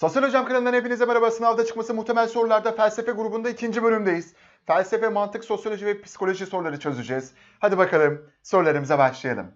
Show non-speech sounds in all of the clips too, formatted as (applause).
Sosyal Hocam kanalından hepinize merhaba. Sınavda çıkması muhtemel sorularda felsefe grubunda ikinci bölümdeyiz. Felsefe, mantık, sosyoloji ve psikoloji soruları çözeceğiz. Hadi bakalım sorularımıza başlayalım.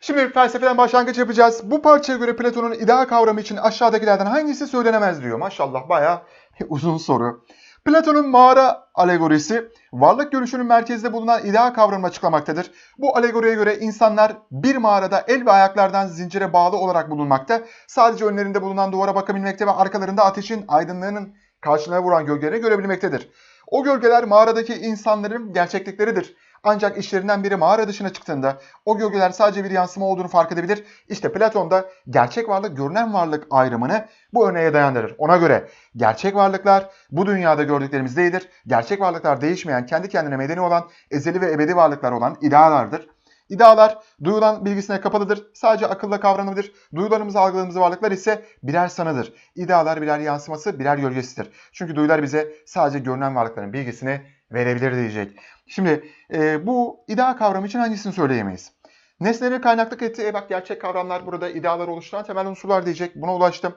Şimdi felsefeden başlangıç yapacağız. Bu parçaya göre Platon'un ideal kavramı için aşağıdakilerden hangisi söylenemez diyor. Maşallah bayağı uzun soru. Platon'un mağara alegorisi varlık görüşünün merkezinde bulunan ideal kavramını açıklamaktadır. Bu alegoriye göre insanlar bir mağarada el ve ayaklardan zincire bağlı olarak bulunmakta. Sadece önlerinde bulunan duvara bakabilmekte ve arkalarında ateşin aydınlığının karşılarına vuran gölgelerini görebilmektedir. O gölgeler mağaradaki insanların gerçeklikleridir. Ancak işlerinden biri mağara dışına çıktığında o gölgeler sadece bir yansıma olduğunu fark edebilir. İşte Platon da gerçek varlık görünen varlık ayrımını bu örneğe dayandırır. Ona göre gerçek varlıklar bu dünyada gördüklerimiz değildir. Gerçek varlıklar değişmeyen, kendi kendine medeni olan, ezeli ve ebedi varlıklar olan idealardır. İdealar duyulan bilgisine kapalıdır. Sadece akılla kavranabilir. Duyularımızı algıladığımız varlıklar ise birer sanıdır. İdealar birer yansıması, birer gölgesidir. Çünkü duyular bize sadece görünen varlıkların bilgisini verebilir diyecek. Şimdi e, bu ideal kavramı için hangisini söyleyemeyiz? Nesneleri kaynaklık etti. E bak gerçek kavramlar burada ideaları oluşturan temel unsurlar diyecek. Buna ulaştım.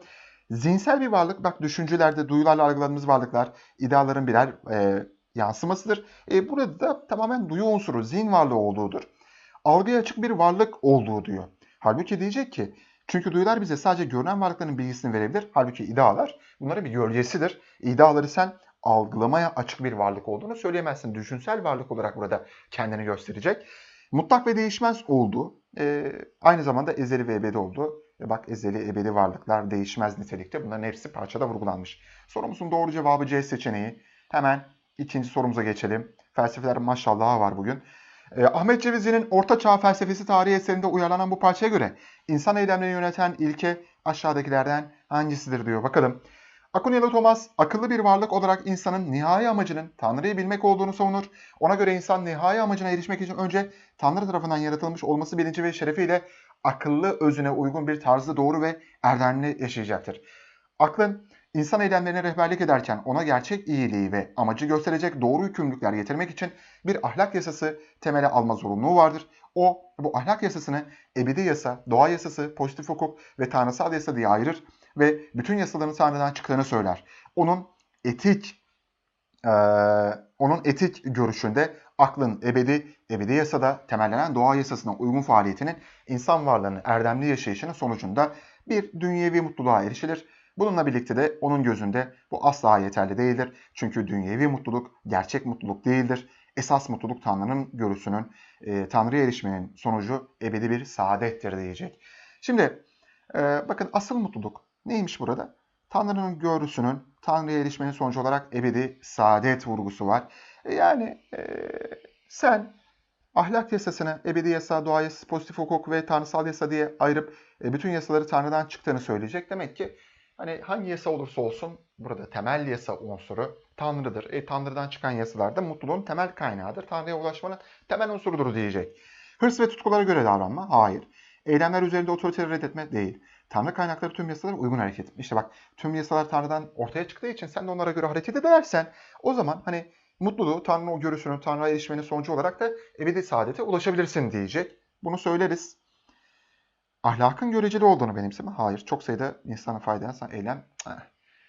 Zihinsel bir varlık, bak düşüncelerde, duyularla algıladığımız varlıklar ideaların birer e, yansımasıdır. E, burada da tamamen duyu unsuru, zihin varlığı olduğudur. Algıya açık bir varlık olduğu diyor. Halbuki diyecek ki çünkü duyular bize sadece görünen varlıkların bilgisini verebilir. Halbuki idealar bunların bir gölgesidir. İdeaları sen algılamaya açık bir varlık olduğunu söyleyemezsin. Düşünsel varlık olarak burada kendini gösterecek. Mutlak ve değişmez olduğu, e, aynı zamanda ezeli ve ebedi olduğu. E bak ezeli, ebedi varlıklar değişmez nitelikte. Bunların hepsi parçada vurgulanmış. Sorumuzun doğru cevabı C seçeneği. Hemen ikinci sorumuza geçelim. Felsefeler maşallah var bugün. E, Ahmet Cevizi'nin Orta Çağ Felsefesi tarihi eserinde uyarlanan bu parçaya göre insan eylemlerini yöneten ilke aşağıdakilerden hangisidir diyor. Bakalım. Akunyalı Thomas akıllı bir varlık olarak insanın nihai amacının Tanrı'yı bilmek olduğunu savunur. Ona göre insan nihai amacına erişmek için önce Tanrı tarafından yaratılmış olması bilinci ve şerefiyle akıllı özüne uygun bir tarzda doğru ve erdemli yaşayacaktır. Aklın insan eylemlerine rehberlik ederken ona gerçek iyiliği ve amacı gösterecek doğru yükümlülükler getirmek için bir ahlak yasası temele alma zorunluluğu vardır. O bu ahlak yasasını ebedi yasa, doğa yasası, pozitif hukuk ve tanrısal yasa diye ayırır ve bütün yasaların Tanrı'dan çıktığını söyler. Onun etik e, onun etik görüşünde aklın ebedi, ebedi yasada temellenen doğa yasasına uygun faaliyetinin insan varlığının erdemli yaşayışının sonucunda bir dünyevi mutluluğa erişilir. Bununla birlikte de onun gözünde bu asla yeterli değildir. Çünkü dünyevi mutluluk gerçek mutluluk değildir. Esas mutluluk Tanrı'nın görüsünün, e, Tanrı'ya erişmenin sonucu ebedi bir saadettir diyecek. Şimdi e, bakın asıl mutluluk neymiş burada? Tanrı'nın görüsünün, Tanrı'ya erişmenin sonucu olarak ebedi saadet vurgusu var. E, yani e, sen ahlak yasasını ebedi yasa, doğa pozitif hukuk ve tanrısal yasa diye ayırıp e, bütün yasaları Tanrı'dan çıktığını söyleyecek. Demek ki hani hangi yasa olursa olsun burada temel yasa unsuru Tanrı'dır. E, Tanrı'dan çıkan yasalar da mutluluğun temel kaynağıdır. Tanrı'ya ulaşmanın temel unsurudur diyecek. Hırs ve tutkulara göre davranma? Hayır. Eylemler üzerinde otoriteyi reddetme? Değil. Tanrı kaynakları tüm yasalara uygun hareket etme. İşte bak tüm yasalar Tanrı'dan ortaya çıktığı için sen de onlara göre hareket edersen o zaman hani mutluluğu Tanrı'nın o görüşünün, Tanrı'ya erişmenin sonucu olarak da ebedi saadete ulaşabilirsin diyecek. Bunu söyleriz. Ahlakın göreceli olduğunu benimseme. Hayır. Çok sayıda insana faydalanan eylem. Eh.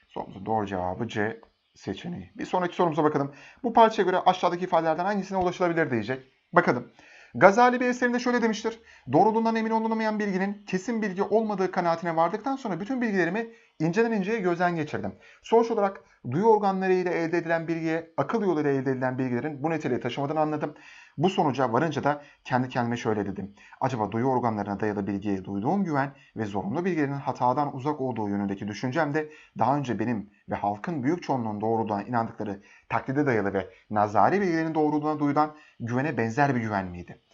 Sorumuzun doğru cevabı C seçeneği. Bir sonraki sorumuza bakalım. Bu parçaya göre aşağıdaki ifadelerden hangisine ulaşılabilir diyecek. Bakalım. Gazali bir eserinde şöyle demiştir. Doğruluğundan emin olunamayan bilginin kesin bilgi olmadığı kanaatine vardıktan sonra bütün bilgilerimi inceden inceye gözden geçirdim. Sonuç olarak duyu organları ile elde edilen bilgiye akıl yoluyla elde edilen bilgilerin bu niteliği taşımadığını anladım. Bu sonuca varınca da kendi kendime şöyle dedim. Acaba duyu organlarına dayalı bilgiye duyduğum güven ve zorunlu bilgilerin hatadan uzak olduğu yönündeki düşüncem de daha önce benim ve halkın büyük çoğunluğun doğruluğuna inandıkları taklide dayalı ve nazari bilgilerin doğruluğuna duyulan güvene benzer bir güven miydi?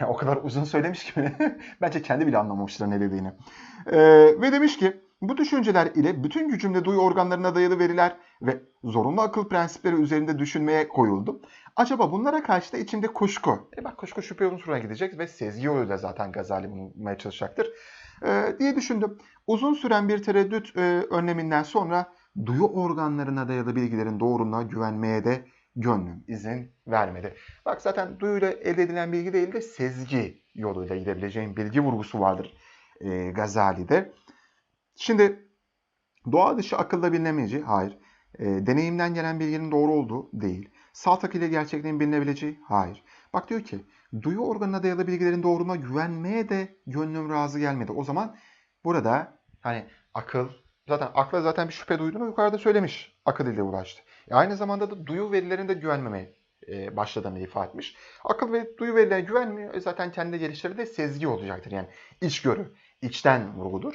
(laughs) o kadar uzun söylemiş ki (laughs) bence kendi bile anlamamıştır ne dediğini. Ee, ve demiş ki bu düşünceler ile bütün gücümle duyu organlarına dayalı veriler ve zorunlu akıl prensipleri üzerinde düşünmeye koyuldum. Acaba bunlara karşı da içimde kuşku. E bak kuşku şüphe unsuruna gidecek ve sezgi yoluyla zaten Gazali bulmaya çalışacaktır. Ee, diye düşündüm. Uzun süren bir tereddüt e, önleminden sonra duyu organlarına dayalı bilgilerin doğruluğuna güvenmeye de gönlüm izin vermedi. Bak zaten duyuyla elde edilen bilgi değil de sezgi yoluyla gidebileceğin bilgi vurgusu vardır e, Gazali'de. Şimdi Doğa dışı akılla bilinemeyeceği, hayır. E, deneyimden gelen bilginin doğru olduğu, değil. Salt akıl ile gerçekliğin bilinebileceği, hayır. Bak diyor ki, duyu organına dayalı bilgilerin doğruluğuna güvenmeye de gönlüm razı gelmedi. O zaman burada hani akıl, zaten akla zaten bir şüphe duyduğunu yukarıda söylemiş. Akıl ile uğraştı. E, aynı zamanda da duyu verilerinde güvenmemeye e, başladığını ifade etmiş. Akıl ve duyu verilerine güvenmiyor. E, zaten kendi gelişleri de sezgi olacaktır. Yani içgörü, içten vurgudur.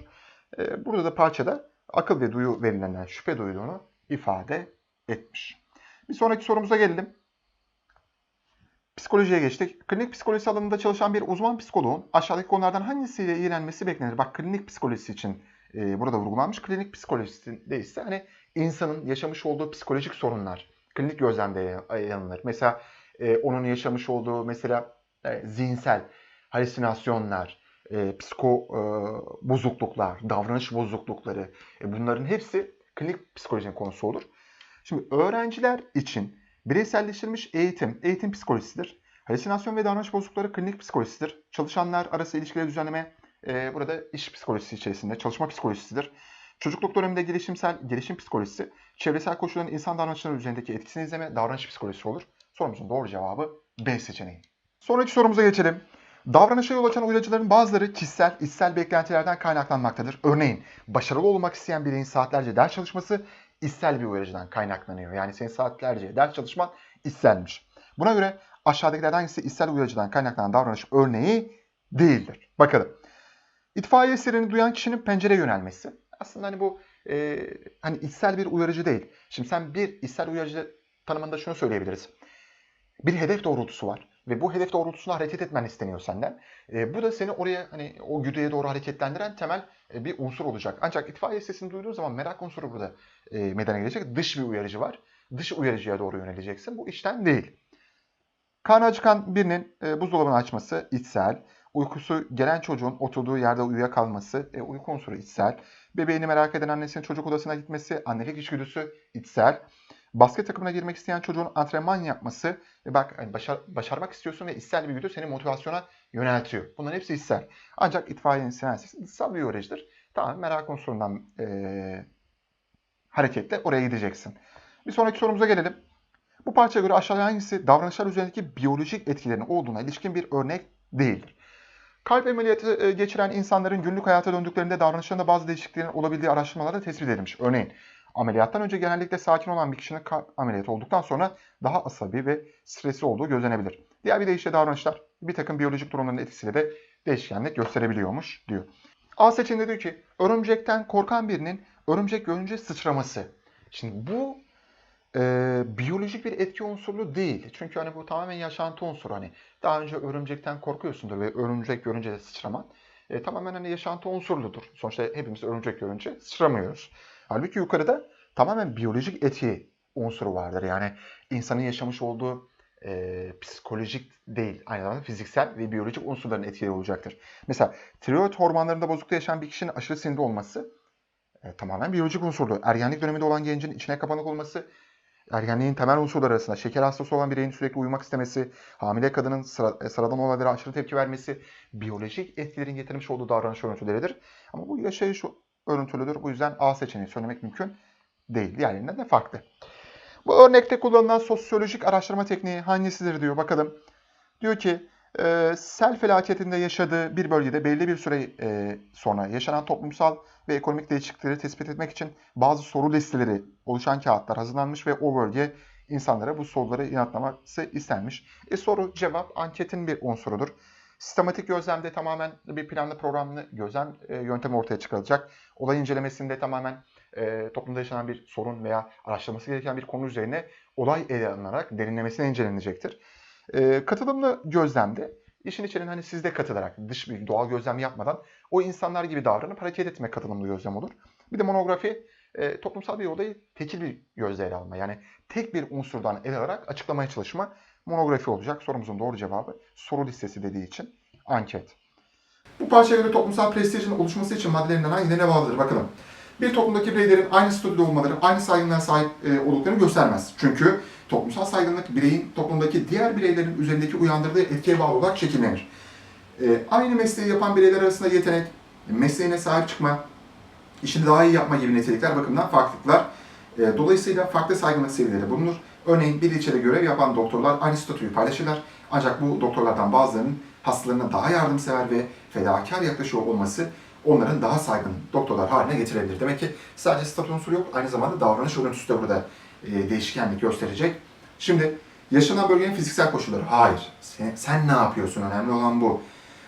E, burada da parçada akıl ve duyu verilerinden şüphe duyduğunu ifade etmiş. Bir sonraki sorumuza gelelim. Psikolojiye geçtik. Klinik psikolojisi alanında çalışan bir uzman psikoloğun aşağıdaki konulardan hangisiyle ilgilenmesi beklenir? Bak klinik psikolojisi için e, burada vurgulanmış. Klinik psikolojisinde ise hani insanın yaşamış olduğu psikolojik sorunlar klinik gözlemde yanılır. Mesela e, onun yaşamış olduğu mesela e, zihinsel halüsinasyonlar, e, psiko e, bozukluklar, davranış bozuklukları e, bunların hepsi klinik psikolojinin konusu olur. Şimdi öğrenciler için bireyselleştirilmiş eğitim, eğitim psikolojisidir. Halüsinasyon ve davranış bozuklukları klinik psikolojisidir. Çalışanlar arası ilişkileri düzenleme e, burada iş psikolojisi içerisinde çalışma psikolojisidir. Çocukluk döneminde gelişimsel gelişim psikolojisi, çevresel koşulların insan davranışları üzerindeki etkisini izleme davranış psikolojisi olur. Sorumuzun doğru cevabı B seçeneği. Sonraki sorumuza geçelim. Davranışa yol açan uyarıcıların bazıları kişisel, içsel beklentilerden kaynaklanmaktadır. Örneğin başarılı olmak isteyen bireyin saatlerce ders çalışması içsel bir uyarıcıdan kaynaklanıyor. Yani senin saatlerce ders çalışman içselmiş. Buna göre aşağıdakilerden hangisi içsel uyarıcıdan kaynaklanan davranış örneği değildir? Bakalım. İtfaiye sirini duyan kişinin pencere yönelmesi. Aslında hani bu e, hani içsel bir uyarıcı değil. Şimdi sen bir içsel uyarıcı tanımında şunu söyleyebiliriz. Bir hedef doğrultusu var ve bu hedef doğrultusunda hareket etmen isteniyor senden. E, bu da seni oraya hani o güdüye doğru hareketlendiren temel e, bir unsur olacak. Ancak itfaiye sesini duyduğun zaman merak unsuru burada e, meydana gelecek. Dış bir uyarıcı var. Dış uyarıcıya doğru yöneleceksin. Bu işten değil. Karnı acıkan birinin e, buzdolabını açması içsel. Uykusu gelen çocuğun oturduğu yerde uyuyakalması, e, uyku unsuru içsel. Bebeğini merak eden annesinin çocuk odasına gitmesi, annelik içgüdüsü içsel. Basket takımına girmek isteyen çocuğun antrenman yapması, e, bak hani başar, başarmak istiyorsun ve içsel bir güdü seni motivasyona yöneltiyor. Bunların hepsi içsel. Ancak itfaiyenin sinensisi dışsal bir öğrecidir. Tamam merak unsurundan e, hareketle oraya gideceksin. Bir sonraki sorumuza gelelim. Bu parçaya göre aşağıda hangisi davranışlar üzerindeki biyolojik etkilerinin olduğuna ilişkin bir örnek değildir? Kalp ameliyatı e, geçiren insanların günlük hayata döndüklerinde davranışlarında bazı değişikliklerin olabildiği araştırmalarda tespit edilmiş. Örneğin ameliyattan önce genellikle sakin olan bir kişinin kalp ameliyatı olduktan sonra daha asabi ve stresli olduğu gözlenebilir. Diğer bir deyişle davranışlar bir takım biyolojik durumların etkisiyle de değişkenlik gösterebiliyormuş diyor. A seçeneğinde diyor ki örümcekten korkan birinin örümcek görünce sıçraması. Şimdi bu e, biyolojik bir etki unsurlu değil. Çünkü hani bu tamamen yaşantı unsuru. Hani daha önce örümcekten korkuyorsundur ve örümcek görünce de sıçraman. E, tamamen hani yaşantı unsurludur. Sonuçta hepimiz örümcek görünce sıçramıyoruz. Halbuki yukarıda tamamen biyolojik etki unsuru vardır. Yani insanın yaşamış olduğu e, psikolojik değil, aynı zamanda fiziksel ve biyolojik unsurların etkili olacaktır. Mesela tiroid hormonlarında bozukluk yaşayan bir kişinin aşırı sinirli olması e, tamamen biyolojik unsurlu. Ergenlik döneminde olan gencin içine kapanık olması ergenliğin temel unsurları arasında şeker hastası olan bireyin sürekli uyumak istemesi, hamile kadının sıra, e, sıradan olaylara aşırı tepki vermesi, biyolojik etkilerin getirmiş olduğu davranış örüntüleridir. Ama bu yaşayış örüntülüdür. Bu yüzden A seçeneği söylemek mümkün değil. Diğerlerinden de farklı. Bu örnekte kullanılan sosyolojik araştırma tekniği hangisidir diyor. Bakalım. Diyor ki e, sel felaketinde yaşadığı bir bölgede belli bir süre e, sonra yaşanan toplumsal ve ekonomik değişiklikleri tespit etmek için bazı soru listeleri oluşan kağıtlar hazırlanmış ve o bölge insanlara bu soruları yanıtlaması istenmiş. E, soru cevap anketin bir unsurudur. Sistematik gözlemde tamamen bir planlı programlı gözlem e, yöntemi ortaya çıkarılacak. Olay incelemesinde tamamen e, toplumda yaşanan bir sorun veya araştırması gereken bir konu üzerine olay ele alınarak derinlemesine incelenecektir. E, katılımlı gözlemde işin içerisine hani siz de katılarak dış bir doğal gözlem yapmadan o insanlar gibi davranıp hareket etmek katılımlı gözlem olur. Bir de monografi e, toplumsal bir olayı tekil bir gözle ele alma. Yani tek bir unsurdan ele alarak açıklamaya çalışma monografi olacak. Sorumuzun doğru cevabı soru listesi dediği için anket. Bu parçaya göre toplumsal prestijin oluşması için maddelerinden hangilerine bağlıdır? Bakalım. Bir toplumdaki bireylerin aynı statüde olmaları, aynı saygınlığa sahip e, olduklarını göstermez. Çünkü toplumsal saygınlık bireyin toplumdaki diğer bireylerin üzerindeki uyandırdığı etkiye bağlı olarak şekillenir. E, aynı mesleği yapan bireyler arasında yetenek, mesleğine sahip çıkma, işini daha iyi yapma gibi nitelikler bakımından farklılıklar. E, dolayısıyla farklı saygınlık seviyeleri bulunur. Örneğin bir ilçede görev yapan doktorlar aynı statüyü paylaşırlar. Ancak bu doktorlardan bazılarının hastalarına daha yardımsever ve fedakar yaklaşıyor olması onların daha saygın doktorlar haline getirebilir. Demek ki sadece statü unsuru yok, aynı zamanda davranış örüntüsü de burada e, değişkenlik gösterecek. Şimdi yaşanan bölgenin fiziksel koşulları. Hayır. Sen, sen ne yapıyorsun? Önemli olan bu.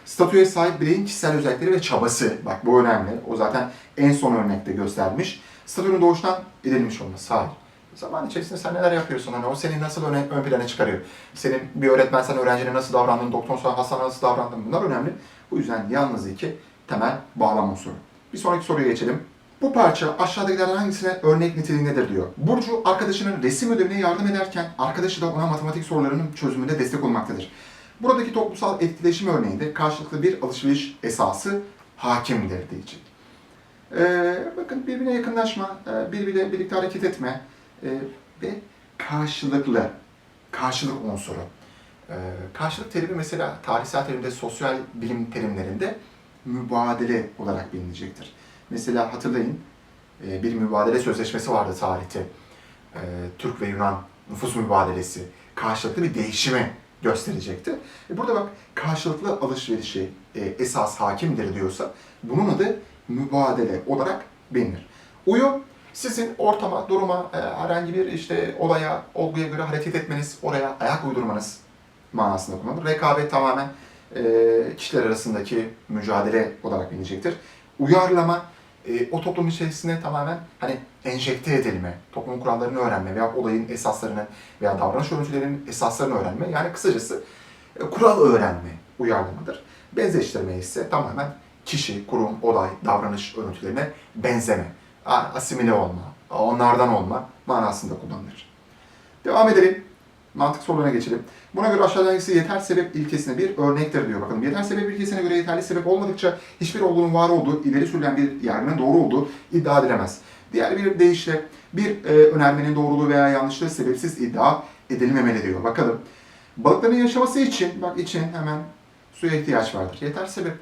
Statüye sahip bireyin kişisel özellikleri ve çabası. Bak bu önemli. O zaten en son örnekte göstermiş. Statünün doğuştan edinilmiş olması. Hayır. Zaman içerisinde sen neler yapıyorsun? Hani o seni nasıl öne, ön plana çıkarıyor? Senin bir öğretmen sen öğrencine nasıl davrandın, doktor sana hastana nasıl davrandın? Bunlar önemli. Bu yüzden yalnız iki temel bağlam unsuru. Bir sonraki soruya geçelim. Bu parça aşağıdakilerden hangisine örnek niteliğindedir diyor. Burcu arkadaşının resim ödevine yardım ederken arkadaşı da ona matematik sorularının çözümünde destek olmaktadır. Buradaki toplumsal etkileşim örneğinde karşılıklı bir alışveriş esası hakimdir diyecek. Ee, bakın birbirine yakınlaşma, e, birbiriyle birlikte hareket etme e, ve karşılıklı, karşılık unsuru. Ee, karşılık terimi mesela tarihsel terimde, sosyal bilim terimlerinde mübadele olarak bilinecektir. Mesela hatırlayın e, bir mübadele sözleşmesi vardı tarihte. E, Türk ve Yunan nüfus mübadelesi karşılıklı bir değişimi gösterecekti. E, Burada bak karşılıklı alışverişi esas hakimdir diyorsa bunun adı mübadele olarak bilinir. Uyum sizin ortama, duruma, herhangi bir işte olaya, olguya göre hareket etmeniz, oraya ayak uydurmanız manasında kullanılır. Rekabet tamamen kişiler arasındaki mücadele olarak bilinecektir. Uyarlama e, o toplum içerisinde tamamen hani enjekte edilme, toplumun kurallarını öğrenme veya olayın esaslarını veya davranış örüntülerinin esaslarını öğrenme. Yani kısacası e, kural öğrenme uyarlamadır. Benzeştirme ise tamamen kişi, kurum, olay, davranış örüntülerine benzeme, asimile olma, onlardan olma manasında kullanılır. Devam edelim. Mantık sorularına geçelim. Buna göre aşağıdan hangisi yeter sebep ilkesine bir örnektir diyor. Bakın yeter sebep ilkesine göre yeterli sebep olmadıkça hiçbir olgunun var olduğu, ileri sürülen bir yargının doğru olduğu iddia edilemez. Diğer bir deyişle bir e, önermenin doğruluğu veya yanlışlığı sebepsiz iddia edilmemeli diyor. Bakalım. Balıkların yaşaması için, bak için hemen suya ihtiyaç vardır. Yeter sebep.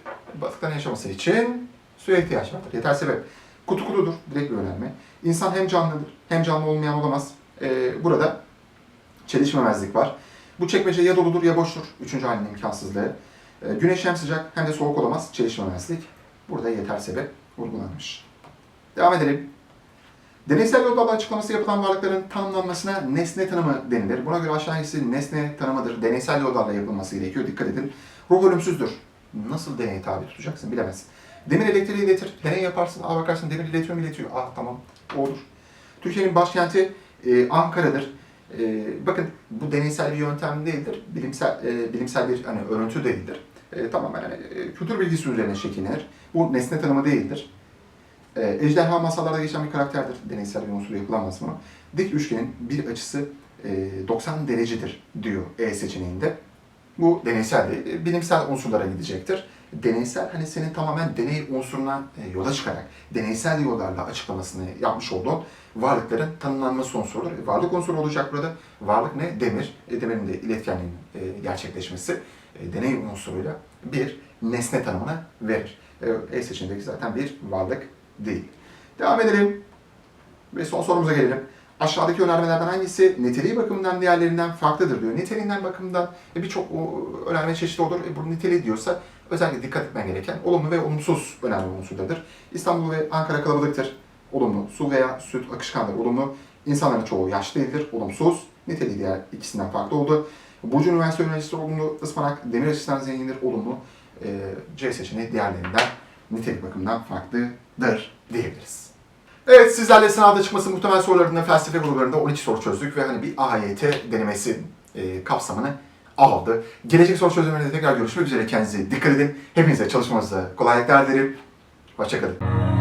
Balıkların yaşaması için suya ihtiyaç vardır. Yeter sebep. Kutu kutudur. Direkt bir önerme. İnsan hem canlıdır, hem canlı olmayan olamaz. E, burada çelişmemezlik var. Bu çekmece ya doludur ya boştur. Üçüncü halinin imkansızlığı. E, güneş hem sıcak hem de soğuk olamaz. Çelişmemezlik. Burada yeter sebep vurgulanmış. Devam edelim. Deneysel yollarla açıklaması yapılan varlıkların tanımlanmasına nesne tanımı denilir. Buna göre aşağı hangisi nesne tanımıdır. Deneysel yollarla yapılması gerekiyor. Dikkat edin. Ruh ölümsüzdür. Nasıl deney tabi tutacaksın bilemezsin. Demir elektriği iletir. Deney yaparsın. Aa bakarsın demir iletiyor mu iletiyor. Ah tamam. Olur. Türkiye'nin başkenti e, Ankara'dır. E, bakın bu deneysel bir yöntem değildir. Bilimsel e, bilimsel bir hani örüntü değildir. E, tamamen hani, e, kültür bilgisi üzerine şekillenir. Bu nesne tanımı değildir. E, ejderha masallarda geçen bir karakterdir. Deneysel bir unsur yapılamaz bunu. Dik üçgenin bir açısı e, 90 derecedir diyor E seçeneğinde. Bu deneysel değil, bilimsel unsurlara gidecektir. Deneysel hani senin tamamen deney unsuruna e, yola çıkarak deneysel yollarla açıklamasını yapmış olduğun varlıkların tanımlanması unsurudur. E, Varlık unsuru olacak burada. Varlık ne? Demir. E, demirin de iletkenliğinin e, gerçekleşmesi e, deney unsuruyla bir nesne tanımını verir. E, E seçeneğindeki zaten bir varlık değil. Devam edelim. Ve son sorumuza gelelim. Aşağıdaki önermelerden hangisi niteliği bakımından diğerlerinden farklıdır diyor. Niteliğinden bakımından e, birçok önerme çeşidi olur. E, bu niteliği diyorsa özellikle dikkat etmen gereken olumlu ve olumsuz önerme unsurlarıdır. İstanbul ve Ankara kalabalıktır. Olumlu. Su veya süt akışkandır. Olumlu. İnsanların çoğu yaşlı değildir. Olumsuz. Niteliği diğer ikisinden farklı oldu. Burcu Üniversite öğrencisi olumlu. Ispanak demir açısından zengindir. Olumlu. E, C seçeneği diğerlerinden nitelik bakımından farklıdır diyebiliriz. Evet sizlerle sınavda çıkması muhtemel sorularında felsefe gruplarında 12 soru çözdük ve hani bir AYT denemesi e, kapsamını aldı. Gelecek soru çözümlerinde tekrar görüşmek üzere. Kendinize dikkat edin. Hepinize çalışmanızda kolaylıklar dilerim. Hoşçakalın.